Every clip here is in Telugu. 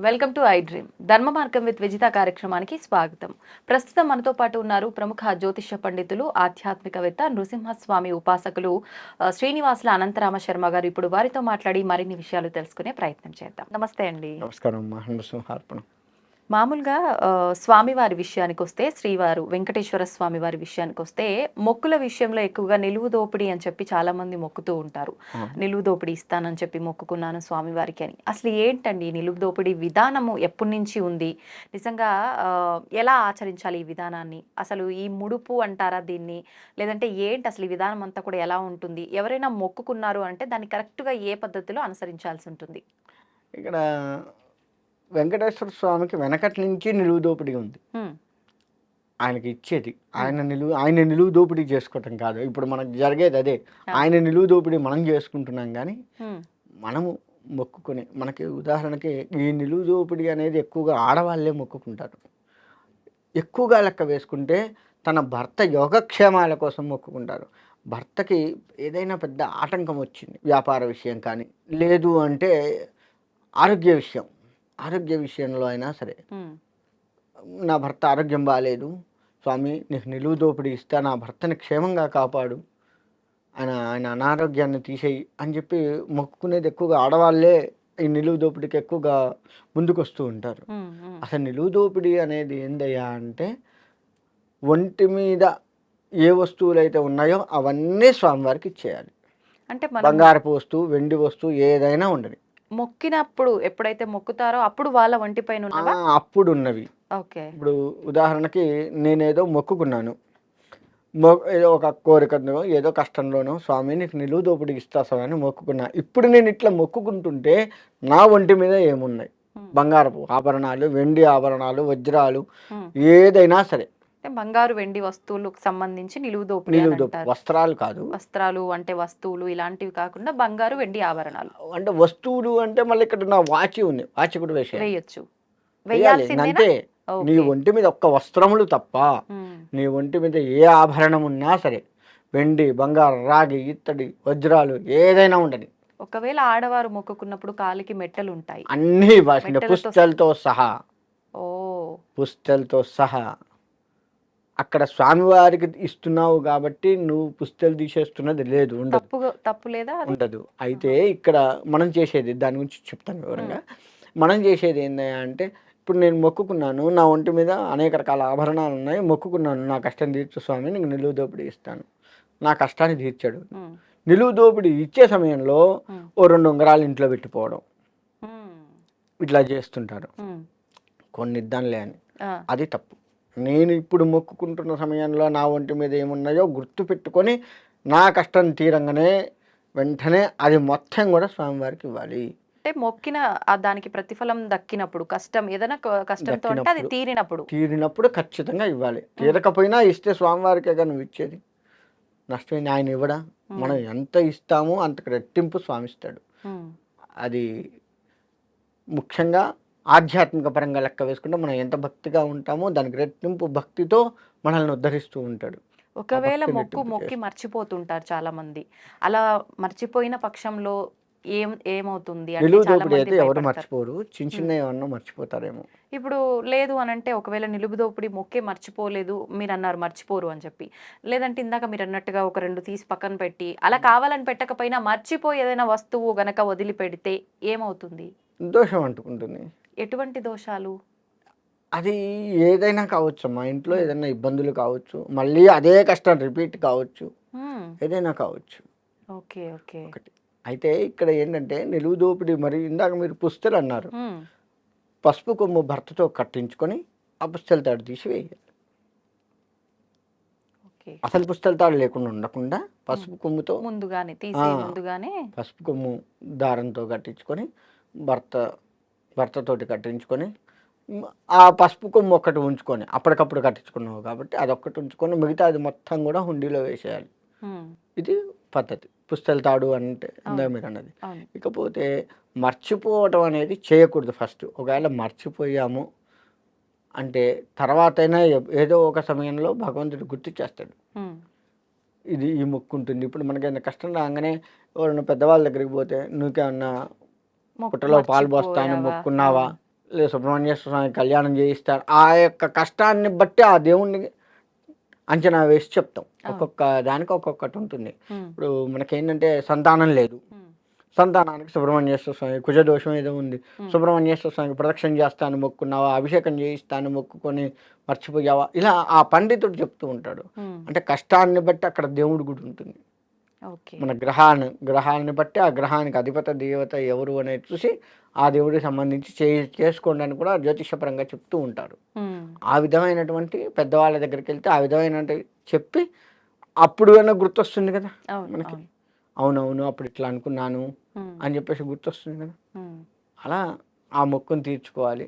Welcome to I dream. ధర్మ మార్గం విత్ విజిత కార్యక్రమానికి స్వాగతం. ప్రస్తుతం మనతో పాటు ఉన్నారు ప్రముఖ జ్యోతిష పండితులు ఆధ్యాత్మికవేత్త నృసింహస్వామి ఉపాసకులు శ్రీనివాసుల అనంతరామ శర్మ గారు ఇప్పుడు వారితో మాట్లాడి మరిన్ని విషయాలు తెలుసుకునే ప్రయత్నం చేద్దాం. నమస్తే అండి. నమస్కారం మామూలుగా స్వామివారి విషయానికి వస్తే శ్రీవారు వెంకటేశ్వర స్వామి వారి విషయానికి వస్తే మొక్కుల విషయంలో ఎక్కువగా నిలువు దోపిడీ అని చెప్పి చాలా మంది మొక్కుతూ ఉంటారు. నిలువు దోపిడీ ఇస్తానని చెప్పి మొక్కుకున్నాను స్వామివారికి అని. అసలు ఏంటండి నిలువు దోపిడీ విధానము ఎప్పటి నుంచి ఉంది? నిజంగా ఎలా ఆచరించాలి ఈ విధానాన్ని? అసలు ఈ ముడుపు అంటారా దీన్ని? లేదంటే ఏంటి అసలు ఈ విధానం అంతా కూడా ఎలా ఉంటుంది? ఎవరైనా మొక్కుకున్నారు అంటే దాన్ని కరెక్ట్గా ఏ పద్ధతిలో అనుసరించాల్సి ఉంటుంది? ఇక్కడ వెంకటేశ్వర స్వామికి వెనకటి నుంచి నిలువు దోపిడీ ఉంది. ఆయనకి ఇచ్చేది. ఆయన నిలువు ఆయన నిలువు దోపిడీ చేసుకోవటం కాదు. ఇప్పుడు మనకు జరిగేది అదే. ఆయన నిలువు దోపిడీ మనం చేసుకుంటున్నాం కానీ. మనము మొక్కుకొని మనకి ఉదాహరణకి ఈ నిలువు దోపిడీ అనేది ఎక్కువగా ఆడవాళ్ళే మొక్కుకుంటారు. ఎక్కువగా లెక్క వేసుకుంటే తన భర్త యోగక్షేమాల కోసం మొక్కుకుంటారు. భర్తకి ఏదైనా పెద్ద ఆటంకం వచ్చింది వ్యాపార విషయం కానీ. లేదు అంటే ఆరోగ్య విషయం. ఆరోగ్య విషయంలో అయినా సరే. నా భర్త ఆరోగ్యం బాగాలేదు స్వామి నీకు నిలువు దోపిడీ ఇస్తా నా భర్తని క్షేమంగా కాపాడు. ఆయన ఆయన అనారోగ్యాన్ని తీసేయి అని చెప్పి మొక్కుకునేది ఎక్కువగా ఆడవాళ్ళే ఈ నిలువు దోపిడీకి ఎక్కువగా ముందుకు వస్తూ ఉంటారు. అసలు నిలువు దోపిడీ అనేది ఏందయ్యా అంటే ఒంటి మీద ఏ వస్తువులు అయితే ఉన్నాయో అవన్నీ స్వామివారికి ఇచ్చేయాలి. అంటే బంగారపు వస్తువు వెండి వస్తువు ఏదైనా ఉండని. మొక్కినప్పుడు ఎప్పుడైతే మొక్కుతారో అప్పుడు వాళ్ళ ఒంటి పైన అప్పుడు ఉన్నవి? ఓకే. ఇప్పుడు ఉదాహరణకి నేనేదో మొక్కుకున్నాను. ఏదో ఒక కోరికను ఏదో కష్టంలోనో స్వామి నీకు నిలువు దోపిడీ ఇస్తా స్వామి మొక్కుకున్నా. ఇప్పుడు నేను ఇట్లా మొక్కుకుంటుంటే నా ఒంటి మీద ఏమున్నాయి. బంగారపు ఆభరణాలు వెండి ఆభరణాలు వజ్రాలు. ఏదైనా సరే. అంటే బంగారు వెండి వస్తువులకు సంబంధించి నిలువు దోపిడీ నిలువు వస్త్రాలు కాదు. వస్త్రాలు అంటే వస్తువులు ఇలాంటివి కాకుండా బంగారు వెండి ఆభరణాలు. అంటే వస్తువులు అంటే మళ్ళీ ఇక్కడ నా వాచి ఉంది. వాచి కూడా వేసేయాలి. వేయొచ్చు. అంతే. నీ. ఒంటి మీద ఒక్క వస్త్రములు తప్ప. నీ ఒంటి మీద ఏ ఆభరణం ఉన్నా సరే వెండి బంగారం రాగి ఇత్తడి వజ్రాలు ఏదైనా ఉండని. ఒకవేళ ఆడవారు మొక్కుకున్నప్పుడు కాలికి మెట్టలు ఉంటాయి అన్నీ పుస్తలతో సహా. ఓ. పుస్తలతో సహా. అక్కడ స్వామివారికి ఇస్తున్నావు కాబట్టి నువ్వు పుస్తలు తీసేస్తున్నది లేదు ఉండదు. తప్పు లేదా ఉండదు. అయితే ఇక్కడ మనం చేసేది దాని గురించి చెప్తాను వివరంగా. మనం చేసేది ఏంటంటే అంటే ఇప్పుడు నేను మొక్కుకున్నాను నా ఒంటి మీద అనేక రకాల ఆభరణాలు ఉన్నాయి మొక్కుకున్నాను నా కష్టం తీర్చు స్వామి నీకు నిలువు దోపిడీ ఇస్తాను. నా కష్టాన్ని తీర్చాడు. నిలువు దోపిడీ ఇచ్చే సమయంలో. ఓ రెండు ఉంగరాలు ఇంట్లో పెట్టిపోవడం. ఇట్లా చేస్తుంటారు. కొన్ని ఇద్దాంలే అని. అది తప్పు. నేను ఇప్పుడు మొక్కుకుంటున్న సమయంలో నా ఒంటి మీద ఏమున్నాయో గుర్తు పెట్టుకొని నా కష్టం తీరంగానే వెంటనే అది మొత్తం కూడా స్వామివారికి ఇవ్వాలి. అంటే మొక్కిన దానికి ప్రతిఫలం దక్కినప్పుడు కష్టం ఏదైనా కష్టంతో అది. తీరినప్పుడు. తీరినప్పుడు ఖచ్చితంగా ఇవ్వాలి. తీరకపోయినా ఇస్తే స్వామివారికే కానీ నువ్వు ఇచ్చేది. నష్టమైంది ఆయన ఇవ్వడా? మనం ఎంత ఇస్తామో అంతకు రెట్టింపు స్వామిస్తాడు. అది ముఖ్యంగా ఆధ్యాత్మిక పరంగా లెక్క వేసుకుంటే మనం ఎంత భక్తిగా ఉంటామో దానికి రెట్టింపు భక్తితో మనల్ని ఉద్ధరిస్తూ ఉంటాడు. ఒకవేళ మొక్కు మొక్కి మర్చిపోతుంటారు చాలా మంది అలా మర్చిపోయిన పక్షంలో ఏం ఏమవుతుంది అంటే ఎవరు. మర్చిపోరు. చిన్న చిన్న ఏమన్నా మర్చిపోతారేమో. ఇప్పుడు లేదు అని అంటే ఒకవేళ నిలువు దోపిడీ మొక్కే మర్చిపోలేదు మీరు అన్నారు మర్చిపోరు అని చెప్పి. లేదంటే ఇందాక మీరు అన్నట్టుగా ఒక రెండు తీసి పక్కన పెట్టి అలా కావాలని పెట్టకపోయినా మర్చిపోయి ఏదైనా వస్తువు గనక వదిలిపెడితే ఏమవుతుంది? దోషం అంటుకుంటుంది. ఎటువంటి దోషాలు? అది ఏదైనా కావచ్చు మా ఇంట్లో ఏదైనా ఇబ్బందులు కావచ్చు. మళ్ళీ అదే కష్టం రిపీట్ కావచ్చు. ఏదైనా కావచ్చు. Okay okay. ఒకటి. అయితే ఇక్కడ ఏంటంటే నిలువు దోపిడీ మరి ఇందాక మీరు పుస్తలు అన్నారు. పసుపు కొమ్ము భర్తతో కట్టించుకొని ఆ పుస్తల తాడు తీసి వేయాలి. అసలు పుస్తల తాడు లేకుండా ఉండకుండా పసుపు కొమ్ముతో ముందుగానే తీసే. ముందుగానే. పసుపు కొమ్ము దారంతో కట్టించుకొని భర్త భర్తతోటి కట్టించుకొని ఆ పసుపు కొమ్ము ఒక్కటి ఉంచుకొని అప్పటికప్పుడు కట్టించుకున్నావు కాబట్టి అదొక్కటి ఉంచుకొని మిగతా అది మొత్తం కూడా హుండీలో వేసేయాలి. ఇది పద్ధతి. పుస్తల తాడు అంటే ఇందాక మీరు అన్నది ఇకపోతే మర్చిపోవటం అనేది చేయకూడదు ఫస్ట్. ఒకవేళ మర్చిపోయాము అంటే తర్వాత అయినా ఏదో ఒక సమయంలో భగవంతుడు గుర్తు చేస్తాడు. ఇది ఈ మొక్కు ఉంటుంది. ఇప్పుడు మనకైనా కష్టం రాగానే ఎవరైనా పెద్దవాళ్ళ దగ్గరికి పోతే మొక్కు పుట్టలో పాలు పోస్తాను? మొక్కున్నావా? లేదా సుబ్రహ్మణ్యేశ్వర స్వామి కళ్యాణం చేయిస్తాను ఆ యొక్క కష్టాన్ని బట్టి ఆ దేవుణ్ణి అంచనా వేసి చెప్తాం. ఒక్కొక్క దానికి ఒక్కొక్కటి ఉంటుంది. ఇప్పుడు మనకేంటంటే సంతానం లేదు. సంతానానికి సుబ్రహ్మణ్యేశ్వర స్వామి కుజదోషం ఏదో ఉంది. సుబ్రహ్మణ్యేశ్వర స్వామికి ప్రదక్షిణ చేస్తాను మొక్కున్నావా? అభిషేకం చేయిస్తాను మొక్కుకొని మర్చిపోయావా? ఇలా ఆ పండితుడు చెప్తూ ఉంటాడు. అంటే కష్టాన్ని బట్టి అక్కడ దేవుడు గుడి ఉంటుంది. మన గ్రహాన్ని గ్రహాన్ని బట్టి ఆ గ్రహానికి అధిపత దేవత ఎవరు అనేది చూసి ఆ దేవుడికి సంబంధించి చే చేసుకోండి అని కూడా జ్యోతిషపరంగా చెప్తూ ఉంటారు. ఆ విధమైనటువంటి పెద్దవాళ్ళ దగ్గరికి వెళ్తే ఆ విధమైన చెప్పి అప్పుడు అయినా గుర్తొస్తుంది కదా మనకి. అవును. అవునవును అప్పుడు ఇట్లా అనుకున్నాను అని చెప్పేసి గుర్తొస్తుంది కదా. అలా ఆ మొక్కును తీర్చుకోవాలి.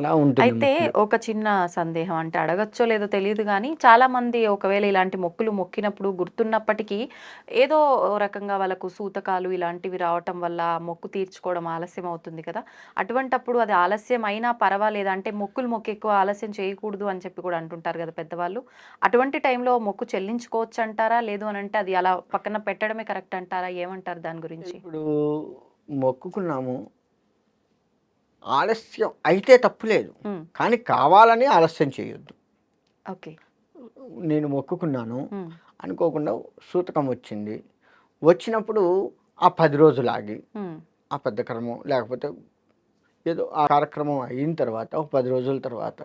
అలా ఉంటుంది అయితే. ఒక చిన్న సందేహం అంటే అడగచ్చో లేదో తెలియదు కానీ చాలా మంది ఒకవేళ ఇలాంటి మొక్కులు మొక్కినప్పుడు గుర్తున్నప్పటికీ ఏదో రకంగా వాళ్ళకు సూతకాలు ఇలాంటివి రావటం వల్ల మొక్కు తీర్చుకోవడం ఆలస్యం అవుతుంది కదా. అటువంటప్పుడు అది ఆలస్యం అయినా పర్వాలేదు? అంటే మొక్కులు మొక్కి ఎక్కువ ఆలస్యం చేయకూడదు అని చెప్పి కూడా అంటుంటారు కదా పెద్దవాళ్ళు. అటువంటి టైంలో మొక్కు చెల్లించుకోవచ్చు అంటారా లేదు అని అంటే అది అలా పక్కన పెట్టడమే కరెక్ట్ అంటారా? ఏమంటారు దాని గురించి? ఇప్పుడు మొక్కుకున్నాము. ఆలస్యం అయితే తప్పులేదు ఉమ్, కానీ కావాలని ఆలస్యం చేయొద్దు. ఓకే. నేను మొక్కుకున్నాను. అనుకోకుండా సూతకం వచ్చింది. వచ్చినప్పుడు ఆ పది రోజులు ఆగి ఆ పెద్ద క్రమం లేకపోతే ఏదో ఆ కార్యక్రమం అయిన తర్వాత ఒక పది రోజుల తర్వాత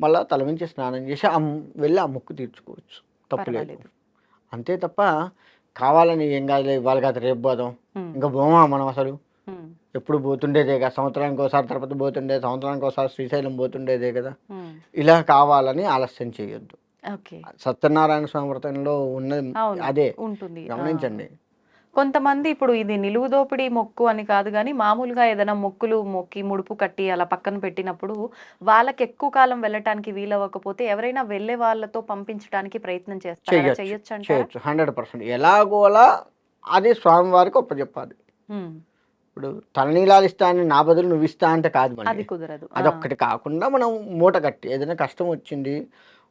మళ్ళా తలమించి స్నానం చేసి ఆ వెళ్ళి ఆ మొక్కు తీర్చుకోవచ్చు. తప్పులేదు. అంతే తప్ప కావాలని ఏం కాదులే ఇవాళ కాదు రేపు పోదాం ఇంకా పోమా మనం అసలు? ఎప్పుడు పోతుండేదే కదా సంవత్సరానికి ఒకసారి తిరుపతి పోతుండే సంవత్సరానికి ఒకసారి శ్రీశైలం పోతుండేదే కదా. ఇలా కావాలని ఆలస్యం చేయొద్దు. సత్యనారాయణ స్వామి వ్రతంలో ఉన్నది అదే. ఉంటుంది. గమనించండి. కొంతమంది ఇప్పుడు ఇది నిలువు దోపిడీ మొక్కు అని కాదు కానీ మామూలుగా ఏదైనా మొక్కులు మొక్కి ముడుపు కట్టి అలా పక్కన పెట్టినప్పుడు వాళ్ళకి ఎక్కువ కాలం వెళ్ళటానికి వీలవ్వకపోతే ఎవరైనా వెళ్ళే వాళ్ళతో పంపించడానికి ప్రయత్నం చేస్తారా? చేయొచ్చు హండ్రెడ్ పర్సెంట్. ఎలాగోలా అది స్వామివారికి ఒప్పచెప్పాలి ఇప్పుడు తలనీలాలు ఇస్తా అని నా బదులు నువ్వు ఇస్తా అంటే కాదు అది మళ్ళీ కుదరదు. ఆ, అదొక్కటి కాకుండా మనం మూట కట్టి ఏదైనా కష్టం వచ్చింది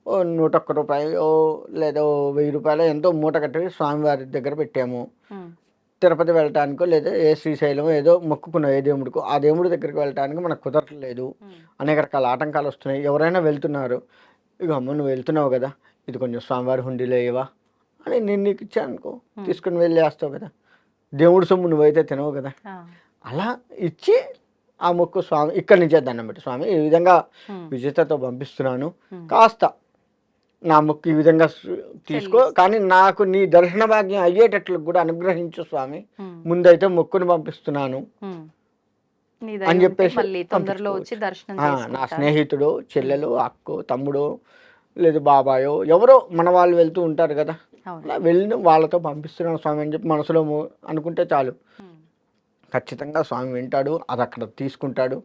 ఓ నూట ఒక్క రూపాయలు లేదా ఓ వెయ్యి రూపాయలు ఎంతో మూట కట్టి స్వామివారి దగ్గర పెట్టాము. ఉమ్, తిరుపతి వెళ్ళటానికో లేదా ఏ శ్రీశైలం ఏదో మొక్కుకున్న ఏ దేవుడికో ఆ దేవుడి దగ్గరికి వెళ్ళటానికి మనకు కుదరట్లేదు. ఉమ్, అనేక రకాల ఆటంకాలు వస్తున్నాయి. ఎవరైనా వెళ్తున్నారు ఇక అమ్మ నువ్వు వెళ్తున్నావు కదా ఇది కొంచెం స్వామివారి హుండీలో ఇవ్వా అని నేను నీకు ఇచ్చాను అనుకో తీసుకుని వెళ్ళి వేస్తావు కదా. దేవుడి సొమ్ము నువ్వైతే తినవు కదా. అలా ఇచ్చి ఆ మొక్కు స్వామి ఇక్కడి నుంచే దండం పెట్టు. స్వామి ఈ విధంగా విజేతతో పంపిస్తున్నాను. కాస్త నా మొక్కు ఈ విధంగా తీసుకో. కానీ నాకు నీ దర్శన భాగ్యం అయ్యేటట్లు కూడా అనుగ్రహించు స్వామి. ముందైతే మొక్కుని పంపిస్తున్నాను. అని చెప్పేసి తొందరలో వచ్చి. దర్శనం నా స్నేహితుడు చెల్లెలు అక్కో తమ్ముడో లేదు బాబాయో ఎవరో మన వాళ్ళు వెళ్తూ ఉంటారు కదా. వెళ్ళిన వాళ్ళతో పంపిస్తున్నాను స్వామి అని చెప్పి మనసులో అనుకుంటే చాలు. ఖచ్చితంగా స్వామి వింటాడు అది అక్కడ తీసుకుంటాడు.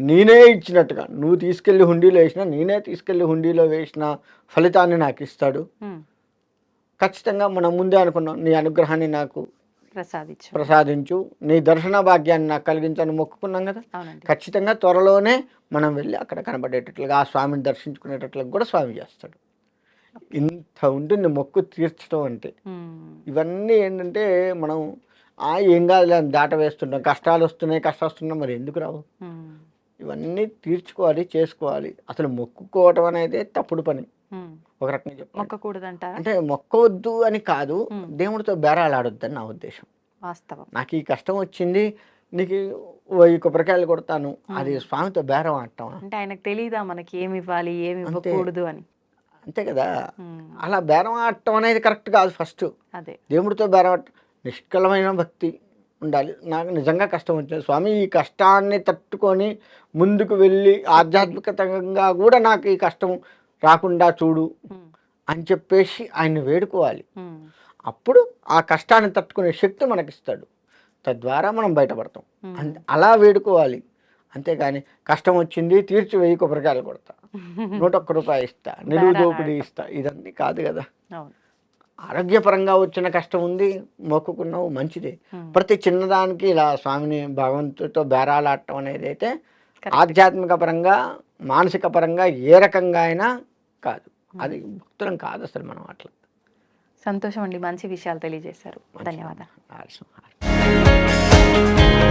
నేనే ఇచ్చినట్టుగా నువ్వు తీసుకెళ్ళి హుండీలో వేసినా నేనే తీసుకెళ్ళి హుండీలో వేసిన ఫలితాన్ని నాకు ఇస్తాడు. ఖచ్చితంగా మనం ముందే అనుకున్నాం నీ అనుగ్రహాన్ని నాకు ప్రసాదించు. ప్రసాదించు నీ దర్శన భాగ్యాన్ని నాకు కలిగించని మొక్కుకున్నాం కదా. ఖచ్చితంగా త్వరలోనే మనం వెళ్ళి అక్కడ కనబడేటట్లుగా ఆ స్వామిని దర్శించుకునేటట్లుగా కూడా స్వామి చేస్తాడు. ఇంత ఉంటుంది మొక్కు తీర్చడం అంటే. ఇవన్నీ ఏంటంటే మనం ఆ ఏం కాదులే అని దాట వేస్తుంటాం. కష్టాలు వస్తున్నాయి కష్టాలు వస్తున్నాయి మరి ఎందుకు రావు? ఇవన్నీ తీర్చుకోవాలి చేసుకోవాలి. అసలు మొక్కుకోవటం అనేది తప్పుడు పని. ఒక రకంగా చెప్పాలి మొక్కకూడదంటారా? అంటే మొక్కవద్దు అని కాదు. దేవుడితో బేరాలు ఆడొద్దని నా ఉద్దేశం. వాస్తవం. నాకు ఈ కష్టం వచ్చింది నీకు వెయ్యి కొబ్బరికాయలు కొడతాను అది. స్వామితో బేరం ఆడటం అంటే ఆయనకు తెలీదా మనకి ఏమి ఇవ్వాలి ఏమి. ఇవ్వకూడదు అని? అంతే కదా? అలా బేరం ఆడటం అనేది కరెక్ట్ కాదు ఫస్ట్. అదే. దేవుడితో బేరం ఆడటం నిష్కలమైన భక్తి ఉండాలి. నాకు నిజంగా కష్టం వచ్చింది. స్వామి ఈ కష్టాన్ని తట్టుకొని ముందుకు వెళ్ళి ఆధ్యాత్మికతంగా కూడా నాకు ఈ కష్టం రాకుండా చూడు అని చెప్పేసి ఆయన వేడుకోవాలి. అప్పుడు ఆ కష్టాన్ని తట్టుకునే శక్తి మనకిస్తాడు. తద్వారా మనం బయటపడతాం. అలా వేడుకోవాలి. అంతేగాని కష్టం వచ్చింది తీర్చి వెయ్యి కొబ్బరికాయలు కొడతా. నూట ఒక్క రూపాయి ఇస్తా నిలువు దోపిడీ ఇస్తా ఇదన్నీ కాదు కదా. ఆరోగ్యపరంగా వచ్చిన కష్టం ఉంది మొక్కుకున్నావు మంచిదే. ప్రతి చిన్నదానికి ఇలా స్వామిని భగవంతుడితో బేరాలాడటం అనేది అయితే. ఆధ్యాత్మిక పరంగా మానసిక పరంగా ఏ రకంగా అయినా కాదు. అది భక్తులం కాదు అసలు మనం అట్లా. సంతోషం అండి మంచి విషయాలు తెలియజేశారు. ధన్యవాదాలు.